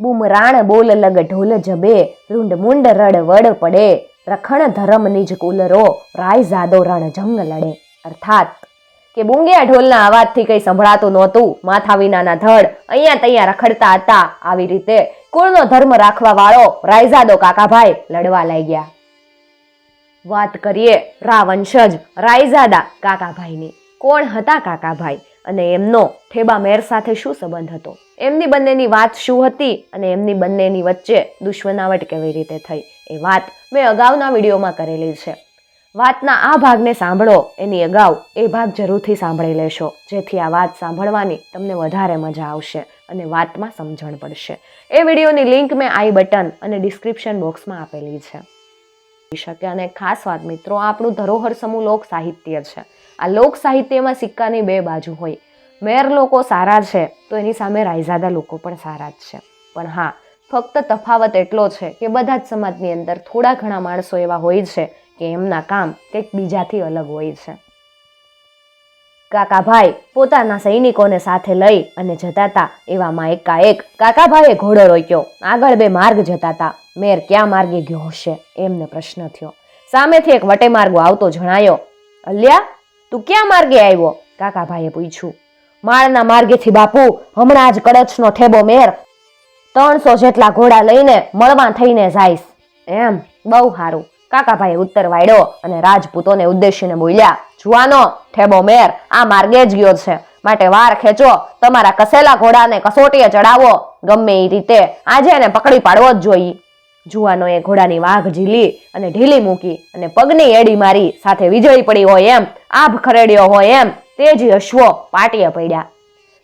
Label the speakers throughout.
Speaker 1: બુમરાણ બોલ લગ ઢોલ જબે, રૂંડ મુંડ રડ વડ પડે. રખણ ધરમ નિજ કુલરો, રાય જાદો રણ જંગ લડે અર્થાત કે બુંગિયા ઢોલના અવાજથી કંઈ સંભળાતું નહોતું. માથા વિનાના ધડ અહીંયા ત્યાં રખડતા હતા. આવી રીતે કુળનો ધર્મ રાખવા વાળો રાયઝાદો કાકાભાઈ લડવા લાગ્યા. વાત કરીએ રાવંશજ રાયઝાદા કાકાભાઈની. કોણ હતા કાકાભાઈ? અને એમનો ઠેબા મેર સાથે શું સંબંધ હતો? એમની બંનેની વાત શું હતી અને એમની બંનેની વચ્ચે દુશ્મનાવટ કેવી રીતે થઈ, એ વાત મેં અગાઉના વિડીયોમાં કરેલી છે. વાતના આ ભાગને સાંભળો, એની અગાઉ એ ભાગ જરૂરથી સાંભળી લેશો, જેથી આ વાત સાંભળવાની તમને વધારે મજા આવશે અને વાતમાં સમજણ પડશે. એ વિડીયોની લિંક મેં આઈ બટન અને ડિસ્ક્રિપ્શન બોક્સમાં આપેલી છે. શકે અને ખાસ વાત મિત્રો, આપણું ધરોહર સમૂહ લોક સાહિત્ય છે. આ લોક સાહિત્યમાં સિક્કાની બે બાજુ હોય મેર લોકો સારા છે, તો એની સામે રાયઝાદા લોકો પણ સારા જ છે. પણ હા, ફક્ત તફાવત એટલો છે કે બધા જ સમાજની અંદર થોડા ઘણા માણસો એવા હોય છે કે એમના કામ કંઈક બીજાથી અલગ હોય છે. કાકાભાઈ પોતાના સૈનિકોને સાથે લઈ અને જતા હતા એવામાં એકાએક, કાકાભાઈએ ઘોડો રોક્યો, આગળ બે માર્ગ જતા હતા મેર ક્યાં માર્ગે ગયો હશે? એમને પ્રશ્ન થયો. સામેથી એક વટે માર્ગો આવતો જણાયો, અલ્યા, તું ક્યાં માર્ગે આવ્યો? કાકાભાઈએ પૂછ્યું. માળના માર્ગેથી બાપુ, હમણાં જ કડચનો ઠેબો મેર. ત્રણસો જેટલા ઘોડા લઈને મળવા થઈને જાઈશ. એમ, બહુ સારું કાકાભાઈ ઉત્તર વાળ્યો અને રાજપૂતોને ઉદ્દેશીને બોલ્યા, જુવાનો, ઠેબો મેર, આ માર્ગે જ ગયો છે. માટે વાર ખેંચો, તમારા કસેલા ઘોડાને કસોટીએ ચડાવો. ગમે એ રીતે. આજે એને પકડી પાડવો જ જોઈએ. જુવાનોએ ઘોડાની વાઘ ઝીલી અને ઢીલી મૂકી અને પગની એડી મારી સાથે વીજળી પડી હોય એમ આભ ખરેડ્યો હોય એમ તેજી યશ્વ પાટીએ પડ્યા.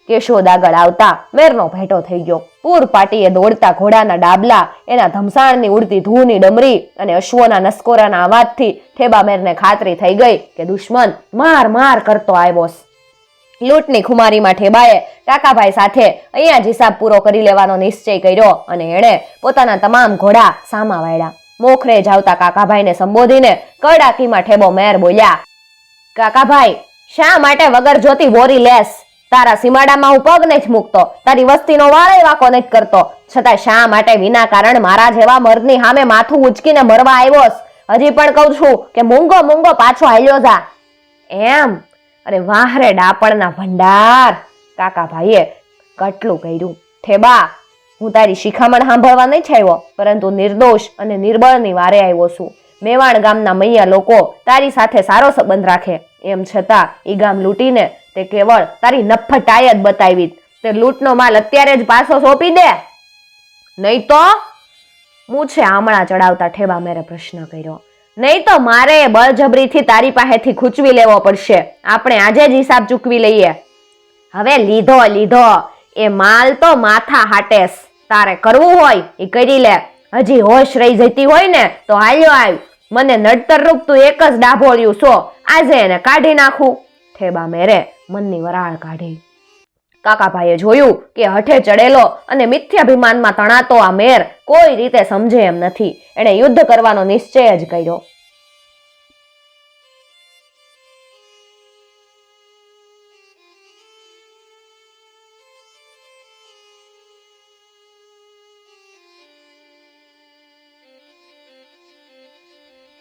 Speaker 1: કેશોદ આગળ આવતા મેરનો ભેટો થઈ ગયો. પૂર પાટીએ દોડતા ઘોડાના ડાબલા, એના ધમસાણની ઉડતી ધૂની ડમરી અને અશ્વના નસકોરાના અવાજથી ઠેબા મેરને ખાતરી થઈ ગઈ કે દુશ્મન માર માર કરતો આવ્યો લૂંટની ખુમારીમાં ઠેબાએ કાકાભાઈ સાથે અહીંયા જ હિસાબ પૂરો કરી લેવાનો નિશ્ચય કર્યો અને એણે પોતાના તમામ ઘોડા સામા વાળ્યા. મોખરે જ આવતા કાકાભાઈને સંબોધીને કડાકીમાં ઠેબો મેર બોલ્યા, કાકાભાઈ શા માટે વગર જોતી વોરી લેસ? તારા સીમાડામાં હું પગ નથી મૂકતો, તારી વસ્તીનો વાળ વાકો નથી કરતો? છતાં શા માટે વિના કારણ મારા જેવા મર્દની સામે માથું ઉચકીને મરવા આવ્યો હજી પણ કહું છું કે મૂંગો મૂંગો પાછો હાલ્યો જા. એમ? અરે વાહ રે ડાપણના ભંડાર. કાકા ભાઈએ કટલું કર્યું. ઠેબા હું તારી શિખામણ સાંભળવા નહીં આવ્યો, પરંતુ નિર્દોષ અને નિર્બળની વારે આવ્યો છું. મેવાણ ગામના મૈયા લોકો તારી સાથે સારો સંબંધ રાખે. એમ છતાં ઈ ગામ લૂંટીને તે કેવળ તારી નફટાય જ બતાવી તે લૂંટનો માલ અત્યારે જ પાછો સોંપી દે. નહીં તો મૂછે આમણા ચડાવતા ઠેબા મેરે પ્રશ્ન કર્યો. નહીં તો મારે બળજબરીથી તારી પાસેથી ખૂંચવી લેવો પડશે. આપણે આજે જ હિસાબ ચૂકવી લઈએ. હવે લીધો લીધો. એ માલ તો માથા હાટેસ. તારે કરવું હોય એ કરી લે. હજી હોશ રહી જતી હોય ને તો હાલ્યો આવ. મને નડતર રૂપ તું એક જ ડાભોળ્યું છો. આજે એને કાઢી નાખું. ઠેબા મેરે, મનની વરાળ કાઢી. કાકાભાઈએ જોયું કે હઠે ચડેલો અને મિથ્યાભિમાનમાં તણાતો આ મેર કોઈ રીતે સમજે એમ નથી. એણે યુદ્ધ કરવાનો નિશ્ચય જ કર્યો.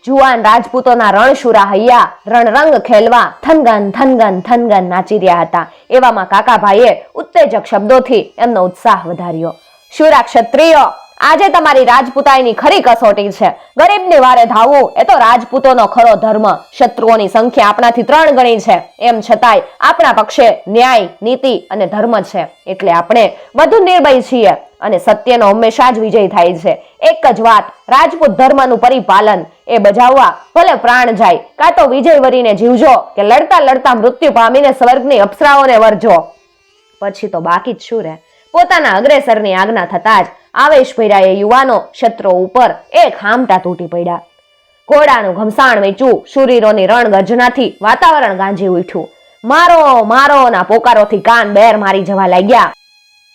Speaker 1: જુવાન રાજપૂતોના રણશુરા હૈયા રણરંગ ખેલવા થનગન થનગન થનગન નાચી રહ્યા હતા. એવામાં કાકાભાઈએ ઉત્તેજક શબ્દોથી એમનો ઉત્સાહ વધાર્યો. શુરા ક્ષત્રિયો આજે તમારી રાજપૂતાઈની ખરી કસોટી છે. ગરીબની વારે ધાવવું એ તો રાજપૂતોનો ખરો ધર્મ. શત્રુઓની સંખ્યા આપણાથી ત્રણ ગણી છે. એમ છતાંય આપણા પક્ષે ન્યાય, નીતિ અને ધર્મ છે. એટલે આપણે વધુ નિર્ભય છીએ અને સત્યનો હંમેશા જ વિજય થાય છે. એક જ વાત, રાજપૂત ધર્મનું પરિપાલન, એ બજાવવા ભલે પ્રાણ જાય, કાં તો વિજય વરીને જીવજો કે લડતા લડતા મૃત્યુ પામીને સ્વર્ગની અપ્સરાઓને વરજો. પછી તો બાકી જ શું રહે? પોતાના અગ્રેસરની આજ્ઞા થતા જ આવેશ ભર્યા એ યુવાનો શત્રો ઉપર એક હામટા તૂટી પડ્યા. ઘોડાનું ઘમસાણ વેચું શુરીરોની રણગર્જનાથી વાતાવરણ ગાંજી ઉઠ્યું. મારો મારો ના પોકારોથી કાન બેર મારી જવા લાગ્યા.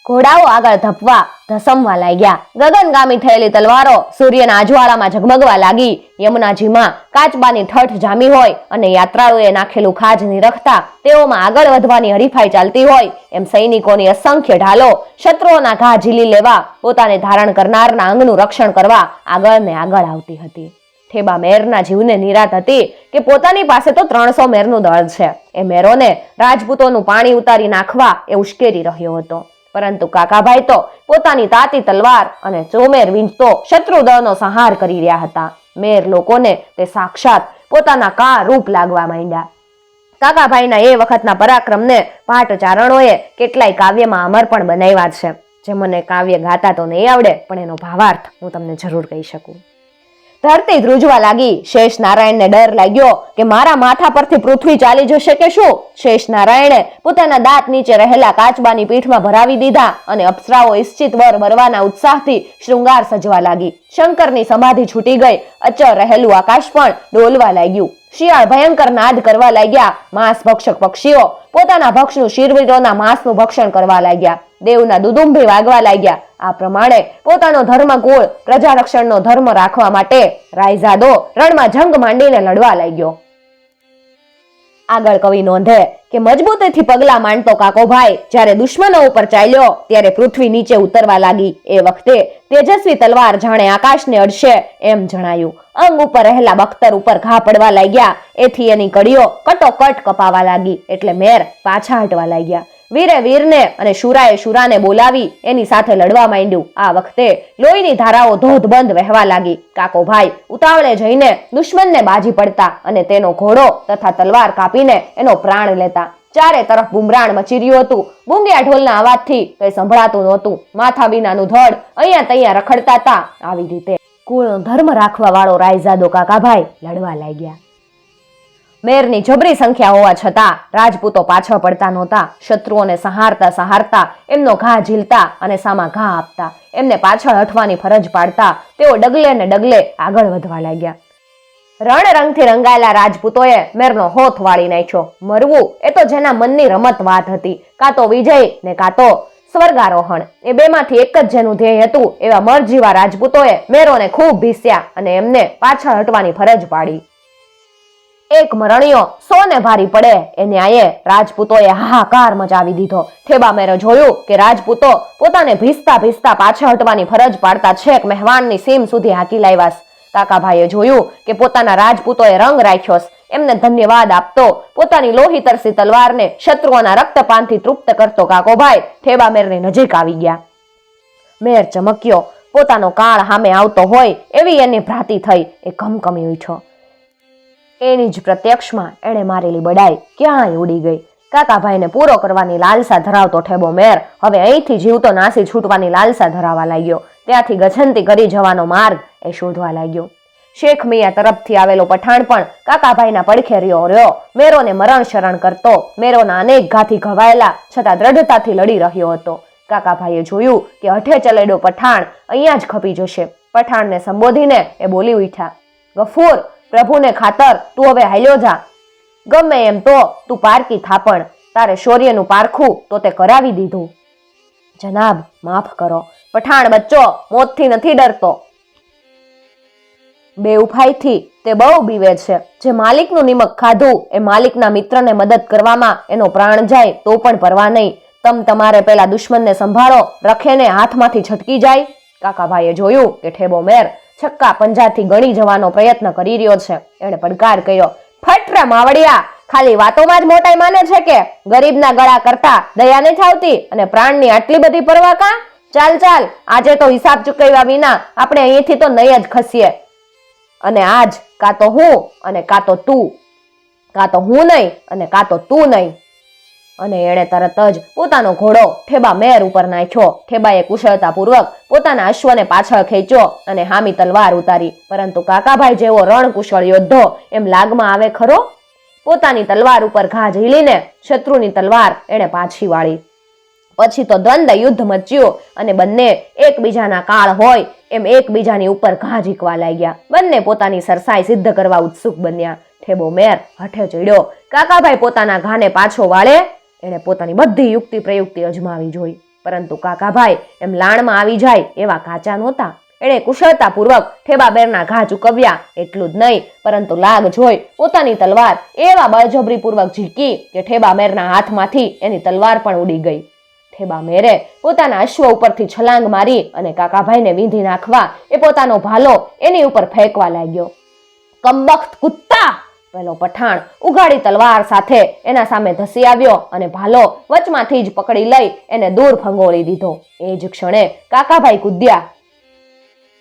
Speaker 1: ઘોડાઓ આગળ ધપવા ધસમવા લાગ્યા. ગગનગામી થયેલી તલવારો સૂર્યના અજવાળામાં ઝગમગવા લાગી. યમુનાજીમાં કાચબાની ઠઠ જામી હોય અને યાત્રાળુએ નાખેલું ખાજ નિરખતા તેઓમાં આગળ વધવાની હરીફાઈ ચાલતી હોય. એમ સૈનિકોની અસંખ્ય ઢાલો શત્રુઓના ઘા ઝીલી લેવા, પોતાને ધારણ કરનારના અંગનું રક્ષણ કરવા આગળ ને આગળ આવતી હતી. ઠેબા મેરના જીવને નિરાત હતી કે પોતાની પાસે તો ત્રણસો મેરનું દળ છે. એ મેરોને રાજપૂતોનું પાણી ઉતારી નાખવા એ ઉશ્કેરી રહ્યો હતો. પરંતુ કાકાભાઈ તો પોતાની તાતી તલવાર અને ચોમેર વીંચતો શત્રુદળનો સંહાર કરી રહ્યા હતા. મેર લોકોને તે સાક્ષાત પોતાના કા રૂપ લાગવા માંડ્યા. કાકાભાઈના એ વખતના પરાક્રમને પાટચારણોએ કેટલાય કાવ્યમાં અમર પણ બનાવ્યા છે. જે મને કાવ્ય ગાતા તો નહીં આવડે, પણ એનો ભાવાર્થ હું તમને જરૂર કહી શકું. ધરતી ધ્રુજવા લાગી. શેષ નારાયણને ડર લાગ્યો કે મારા માથા પરથી પૃથ્વી ચાલી જશે કે શું? શેષ નારાયણે પોતાના દાંત નીચે રહેલા કાચબાની પીઠમાં ભરાવી દીધા અને અપ્સરાઓ ઈશ્ચિત વર વરવાના ઉત્સાહથી શૃંગાર સજવા લાગી. શંકરની સમાધિ છૂટી ગઈ. અચળ રહેલું આકાશ પણ ડોલવા લાગ્યું. શિયાળ ભયંકર નાદ કરવા લાગ્યા. માંસ ભક્ષક પક્ષીઓ પોતાના ભક્ષનું શિરવીરોના માંસનું ભક્ષણ કરવા લાગ્યા. દેવના દુદુંભી વાગવા લાગ્યા. આ પ્રમાણે પોતાનો ધર્મકુળ, પ્રજારક્ષણનો ધર્મ રાખવા માટે રાયઝાદો રણમાં જંગ માંડીને લડવા લાગ્યો. આગળ કવિ નોંધે કે મજબૂતીથી પગલા માંડતો કાકોભાઈ જ્યારે દુશ્મનો ઉપર ચાલ્યો ત્યારે પૃથ્વી નીચે ઉતરવા લાગી. એ વખતે તેજસ્વી તલવાર જાણે આકાશને અડશે એમ જણાયું. અંગ ઉપર રહેલા બખ્તર ઉપર ઘા પડવા લાગ્યા. એથી એની કડીઓ કટોકટ કપાવા લાગી. એટલે મેર પાછા હટવા લાગ્યા. વીરે વીરને અને શુરાએ શુરાને બોલાવી એની સાથે લડવા માંડ્યું. આ વખતે લોહીની ધારાઓ ધોધબંધ વહેવા લાગી. કાકોભાઈ ઉતાવળે જઈને દુશ્મનને બાજી પડતા અને તેનો ઘોડો તથા તલવાર કાપીને એનો પ્રાણ લેતા. ચારે તરફ બુમરાણ મચી રહ્યું હતું. બુંગિયા ઢોલના અવાજથી કંઈ સંભળાતું નહોતું. માથા વિનાનું ધડ અહીંયા તૈયા રખડતા હતા આવી રીતે ધર્મ રાખવા વાળો રાયઝાદો કાકાભાઈ લડવા લાગ્યા. મેરની જબરી સંખ્યા હોવા છતાં રાજપૂતો પાછળ પડતા નહોતા, શત્રુઓને સહારતા સહારતા, એમનો ઘા ઝીલતા અને સામા ઘા આપતા, એમને પાછળ હટવાની ફરજ પાડતા તેઓ ડગલે ને ડગલે આગળ વધવા લાગ્યા. રણરંગથી રંગાયેલા રાજપૂતોએ મેરનો હોથ વાળી નાખ્યો. મરવું એ તો જેના મનની રમત વાત હતી, કાં તો વિજય ને કાં તો સ્વર્ગારોહણ. એ બેમાંથી એક જ જેનું ધ્યેય હતું એવા મરજીવા રાજપૂતોએ મેરોને ખૂબ ભીસ્યા અને એમને પાછળ હટવાની ફરજ પાડી. એક મરણીયો સોને ભારી પડે એ ન્યાયે રાજપૂતોએ હાહાકાર મચાવી દીધો. ઠેબા મેરો જોયું કે રાજપૂતો પોતાને ભીસતા ભીસતા પાછા હટવાની ફરજ પાડતા છેક મહેવાનની સીમ સુધી હાકી લાવ્યાસ કાકાભાઈએ જોયું કે પોતાના રાજપૂતોએ રંગ રાખ્યો છે. એમને ધન્યવાદ આપતો. પોતાની લોહી તરસી તલવારને શત્રુઓના રક્તપાનથી તૃપ્ત કરતો કાકોભાઈ ઠેબા મેરની નજીક આવી ગયા. મેર ચમક્યો. પોતાનો કાળ સામે આવતો હોય એવી એની ભ્રાતિ થઈ. એ કમકમી ઉઠ્યો. એની જ પ્રત્યક્ષમાં એણે મારેલી બડાઈ ક્યાંય ઉડી ગઈ. કાકાભાઈને પૂરો કરવાની લાલસા ધરાવતો ઠેબો મેર હવે અહીંથી જીવતો નાસી છૂટવાની લાલસા ધરાવા લાગ્યો. ત્યાંથી ગછંતી કરી જવાનો માર્ગ એ શોધવા લાગ્યો. શેખ મિયા તરફથી આવેલો પઠાણ પણ કાકાભાઈના પડખે રહ્યો રહ્યો. મેરોને મરણ શરણ કરતો. મેરોના અનેક ઘાથી ઘવાયેલા છતાં દ્રઢતાથી લડી રહ્યો હતો. કાકાભાઈએ જોયું કે હઠે ચલેડો પઠાણ અહીંયા જ ખપી જશે. પઠાણને સંબોધીને એ બોલી ઉઠ્યા, ગફૂર, પ્રભુને ખાતર, તું હવે હાલ્યો જા. ગમે એમ તો તું પારકી થાપણ. તારે શૌર્યનું પારખું તો તે કરાવી દીધું. જનાબ, માફ કરો. પઠાણ બચ્ચો મોતથી નથી ડરતો. બેઉફાઈથી તે બહુ બીવે છે. જે માલિકનું નિમક ખાધું, એ માલિકના મિત્રને મદદ કરવામાં એનો પ્રાણ જાય, તો પણ પરવા નહીં. તમ તમારે પેલા દુશ્મનને સંભાળો, રખેને હાથમાંથી છટકી જાય. કાકાભાઈએ જોયું કે ઠેબો મેર છક્કા પંજાથી ગણી જવાનો પ્રયત્ન કરી રહ્યો છે. એણે પડકાર કર્યો, ફટ માવડિયા! ખાલી વાતોમાં જ મોટાઈ માને છે કે? ગરીબના ગળા કરતા દયા નથી આવતી અને પ્રાણની આટલી બધી પરવા કાં? ચાલ ચાલ, આજે તો હિસાબ ચૂકવ્યા વિના આપણે અહીંથી તો નહીં જ ખસીએ. અને આજ કાં તો હું અને કાં તો તું. કાં તો હું નહીં અને કાં તો તું નહીં. અને એણે તરત જ પોતાનો ઘોડો ઠેબા મેર ઉપર નાખ્યો. ઠેબાએ કુશળતાપૂર્વક પોતાના અશ્વને પાછળ ખેંચ્યો અને હામી તલવાર ઉતારી. પરંતુ કાકાભાઈ જેવો રણકુશળ યોદ્ધો એમ લાગમાં આવે ખરો? પોતાની તલવાર ઉપર ઘા ઝીલીને શત્રુની તલવાર એણે પાછી વાળી. પછી તો દ્વંદ યુદ્ધ મચ્યું અને બંને એકબીજાના કાળ હોય એમ એકબીજાની ઉપર ઘા ઝીકવા લાગ્યા. બંને પોતાની સરસાઈ સિદ્ધ કરવા ઉત્સુક બન્યા. ઠેબો મેર હઠે ચડ્યો. કાકાભાઈ પોતાના ઘાને પાછો વાળે. એણે પોતાની બધી યુક્તિ પ્રયુક્તિ અજમાવી જોઈ. પરંતુ કાકાભાઈ એમ લાણમાં આવી જાય એવા કાચા નહોતા. એણે કુશળતાપૂર્વક ઠેબાબેરના ઘા ચૂકવ્યા. એટલું જ નહીં, પરંતુ લાગ જોઈ પોતાની તલવાર એવા બળજબરીપૂર્વક ઝીકી કે ઠેબામેરના હાથમાંથી એની તલવાર પણ ઉડી ગઈ. ઠેબા મેરે, પોતાના અશ્વ ઉપરથી છલાંગ મારી અને કાકાભાઈને વીંધી નાખવા એ પોતાનો ભાલો એની ઉપર ફેંકવા લાગ્યો. કમબખ્ત કુત્તા પેલો પઠાણ, ઉઘાડી તલવાર સાથે એના સામે ધસી આવ્યો અને ભાલો વચમાંથી જ પકડી લઈ એને દૂર ફંગોળી દીધો. એ જ ક્ષણે કાકાભાઈ કૂદ્યા.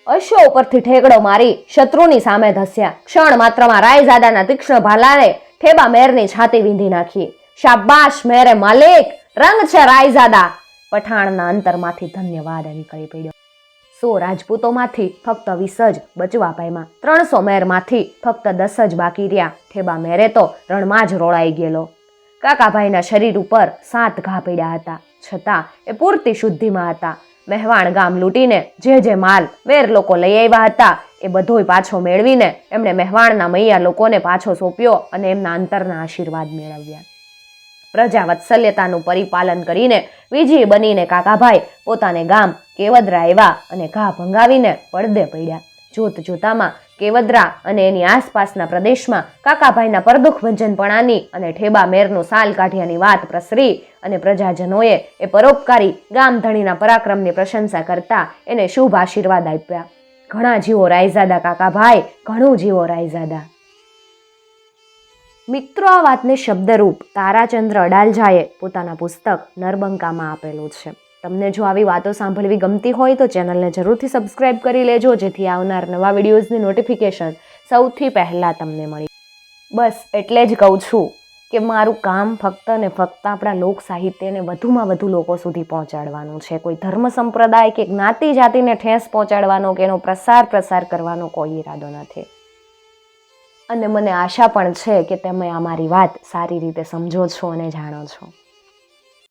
Speaker 1: અશ્વ ઉપરથી ઠેકડો મારી શત્રુની સામે ધસ્યા. ક્ષણ માત્રમાં રાયઝાદાના તીક્ષ્ણ ભાલાને ઠેબા મેરની છાતી વીંધી નાખી. શાબાશ મેરે માલિક! રંગ છે રાયઝાદા. પઠાણના અંતરમાંથી ધન્યવાદ નીકળી પડ્યો. સો રાજપૂતોમાંથી ફક્ત વીસ જ બચવા પામ્યા. ત્રણસો મેરમાંથી ફક્ત દસ જ બાકી રહ્યા. ઠેબા મેરે તો રણમાં જ રોળાઈ ગયેલો. કાકાભાઈના શરીર ઉપર સાત ઘા પડ્યા હતા. છતાં એ પૂરતી શુદ્ધિમાં હતા. મહેવાણ ગામ લૂંટીને જે જે માલ મેર લોકો લઈ આવ્યા હતા, એ બધોય પાછો મેળવીને એમણે મહેવાણના મૈયા લોકોને પાછો સોંપ્યો અને એમના અંતરના આશીર્વાદ મેળવ્યા. પ્રજા વત્સલ્યતાનું પરિપાલન કરીને વિજય બનીને કાકાભાઈ પોતાને ગામ કેવદરા આવ્યા અને ઘા ભંગાવીને પડદે પડ્યા. જોત જોતામાં કેવદરા અને એની આસપાસના પ્રદેશમાં કાકાભાઈના પરદુખ ભંજનપણાની અને ઠેબા મેરનું સાલ કાઢ્યાની વાત પ્રસરી અને પ્રજાજનોએ એ પરોપકારી ગામધણીના પરાક્રમની પ્રશંસા કરતા એને શુભ આશીર્વાદ આપ્યા. ઘણા જીવો રાયઝાદા કાકાભાઈ, ઘણું જીવો રાયઝાદા. મિત્રો, આ વાતને શબ્દરૂપ તારાચંદ્ર અડાલજાએ પોતાના પુસ્તક નરબંકામાં આપેલું છે. તમને જો આવી વાતો સાંભળવી ગમતી હોય તો ચેનલને જરૂરથી સબસ્ક્રાઇબ કરી લેજો, જેથી આવનાર નવા વિડીયોઝની નોટિફિકેશન સૌથી પહેલાં તમને મળી બસ, એટલે જ કહું છું કે મારું કામ ફક્ત ને ફક્ત આપણા લોક સાહિત્યને વધુમાં વધુ લોકો સુધી પહોંચાડવાનું છે. કોઈ ધર્મ સંપ્રદાય કે જ્ઞાતિ જાતિને ઠેસ પહોંચાડવાનો કે એનો પ્રસાર પ્રસાર કરવાનો કોઈ ઈરાદો નથી. અને મને આશા પણ છે કે તમે આ મારી વાત સારી રીતે સમજો છો અને જાણો છો.